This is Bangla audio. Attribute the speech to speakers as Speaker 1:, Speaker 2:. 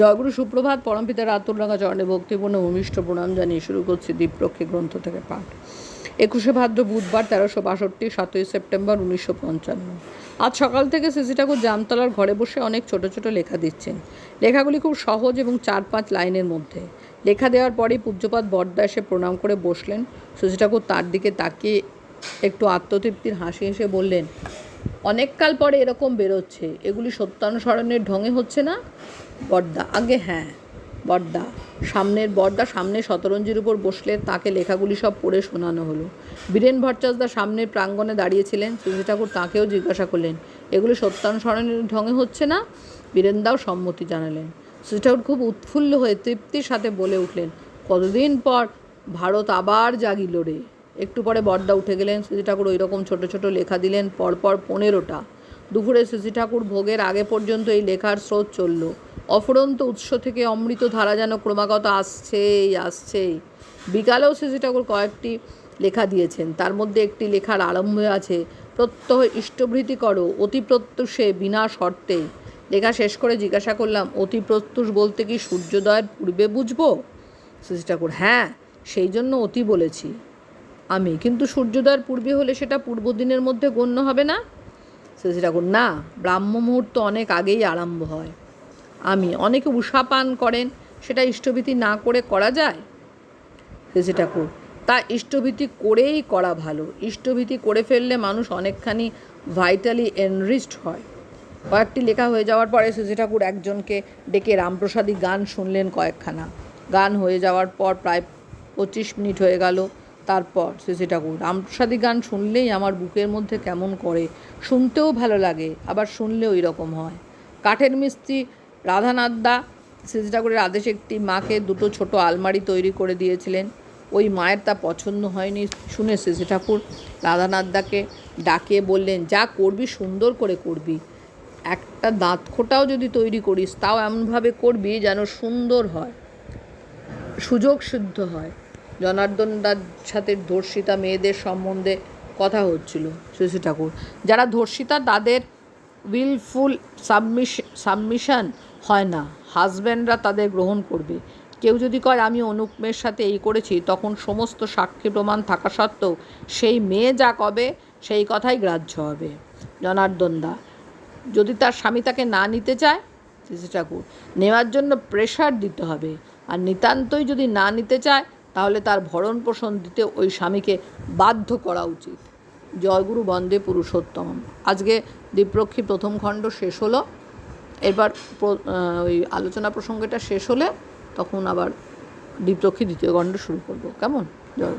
Speaker 1: জয়গুরু সুপ্রভাত পরমপিতা রাতুলরাঙা চরণে ভক্তিপূর্ণ ভূমিষ্ঠ প্রণাম জানিয়ে শুরু করছি দীপরক্ষী গ্রন্থ থেকে পাঠ। একুশে ভাদ্র বুধবার তেরোশো বাষট্টি, সাতই সেপ্টেম্বর উনিশশো পঞ্চান্ন। আজ সকাল থেকে সিসি ঠাকুর জামতলার ঘরে বসে অনেক ছোট ছোট লেখা দিচ্ছেন। লেখাগুলি খুব সহজ এবং চার পাঁচ লাইনের মধ্যে। লেখা দেওয়ার পরেই পূজ্যপাত বর্দা এসে প্রণাম করে বসলেন। সুজি ঠাকুর তার দিকে তাকিয়ে একটু আত্মতৃপ্তির হাসি হেসে বললেন অনেককাল পরে এরকম বেরোচ্ছে। এগুলি সত্যানুসরণের ঢঙে হচ্ছে না? বর্দা। আগে হ্যাঁ বর্দা। সামনের বর্দা সামনে শতরঞ্জির উপর বসলে তাকে লেখাগুলি সব পড়ে শোনানো হলো। বীরেন ভট্টাচার্য সামনের প্রাঙ্গণে দাঁড়িয়েছিলেন। সুজি ঠাকুর তাঁকেও জিজ্ঞাসা করলেন, এগুলি সত্যানুসরণের ঢঙে হচ্ছে না? বীরেনদাও সম্মতি জানালেন। সুজি ঠাকুর খুব উৎফুল্ল হয়ে তৃপ্তির সাথে বলে উঠলেন, কতদিন পর ভারত আবার জাগিল রে? একটু পরে বর্দা উঠে গেলেন। সুজি ঠাকুর ওই রকম ছোটো ছোটো লেখা দিলেন পরপর পনেরোটা। দুপুরে সুজি ঠাকুর ভোগের আগে পর্যন্ত এই লেখার স্রোত চলল। অফুরন্ত উৎস থেকে অমৃত ধারা যেন ক্রমাগত আসছেই আসছেই। বিকালেও সুজি ঠাকুর কয়েকটি লেখা দিয়েছেন। তার মধ্যে একটি লেখার আরম্ভে আছে, প্রত্যহ ইষ্টভৃতি করো, অতি প্রত্যুষে বিনা শর্তে। লেখা শেষ করে জিজ্ঞাসা করলাম, অতি প্রত্যুষ বলতে কি সূর্যোদয়ের পূর্বে বুঝব? সুজি ঠাকুর হ্যাঁ সেই জন্য অতি বলেছি। আমি? কিন্তু সূর্যোদয়ের পূর্বে হলে সেটা পূর্ব দিনের মধ্যে গণ্য হবে না? শ্রী ঠাকুর না ব্রাহ্ম মুহূর্ত অনেক আগেই আরম্ভ হয়। আমি অনেকে উষা পান করেন, সেটা ইষ্টভীতি না করে করা যায়? শ্রী ঠাকুর, তা ইষ্টভীতি করেই করা ভালো। ইষ্টভীতি করে ফেললে মানুষ অনেকখানি ভাইটালি এনরিচড হয়। কয়েকটি লেখা হয়ে যাওয়ার পরে শ্রী ঠাকুর একজনকে ডেকে রামপ্রসাদী গান শুনলেন কয়েকখানা। গান হয়ে যাওয়ার পর প্রায় পঁচিশ মিনিট হয়ে গেল। তারপর শ্রী ঠাকুর, রামপ্রসাদী গান শুনলেই আমার বুকের মধ্যে কেমন করে? শুনতেও ভালো লাগে, আবার শুনলেও ওই রকম হয়। কাঠের মিস্ত্রি রাধানাথদা শ্রী ঠাকুরের আদেশে একটি মাকে দুটো ছোট আলমারি তৈরি করে দিয়েছিলেন। ওই মায়ের তা পছন্দ হয়নি শুনে শ্রী ঠাকুর রাধানাথদাকে ডাকিয়ে বললেন, যা করবি সুন্দর করে করবি। একটা দাঁত খোটাও যদি তৈরি করিস, তাও এমনভাবে করবি যেন সুন্দর হয়, সুযোগ সিদ্ধ হয়। জনার্দন দার সাথে ধর্ষিতা মেয়েদের সম্বন্ধে কথা হচ্ছিল শ্রী ঠাকুর যারা ধর্ষিতা, তাদের উইলফুল সাবমিশ সাবমিশন হয় না। হাজব্যান্ডরা তাদের গ্রহণ করবে। কেউ যদি কয়, আমি অনুপমের সাথে এই করেছি, তখন সমস্ত সাক্ষী প্রমাণ থাকা সত্ত্বেও সেই মেয়ে যা কবে, সেই কথাই গ্রাহ্য হবে। জনার্দন দা যদি তার স্বামী তাকে না নিতে চায়, শ্রী ঠাকুর, নেওয়ার জন্য প্রেশার দিতে হবে। আর নিতান্তই যদি না নিতে চায়, তাহলে তার ভরণ পোষণ দিতে ওই স্বামীকে বাধ্য করা উচিত। জয়গুরু বন্দে পুরুষোত্তম আজকে দ্বীপরক্ষী প্রথম খণ্ড শেষ হলো। এবার ওই আলোচনা প্রসঙ্গটা শেষ হলে তখন আবার দ্বীপরক্ষী দ্বিতীয় খণ্ড শুরু করব। কেমন জয়।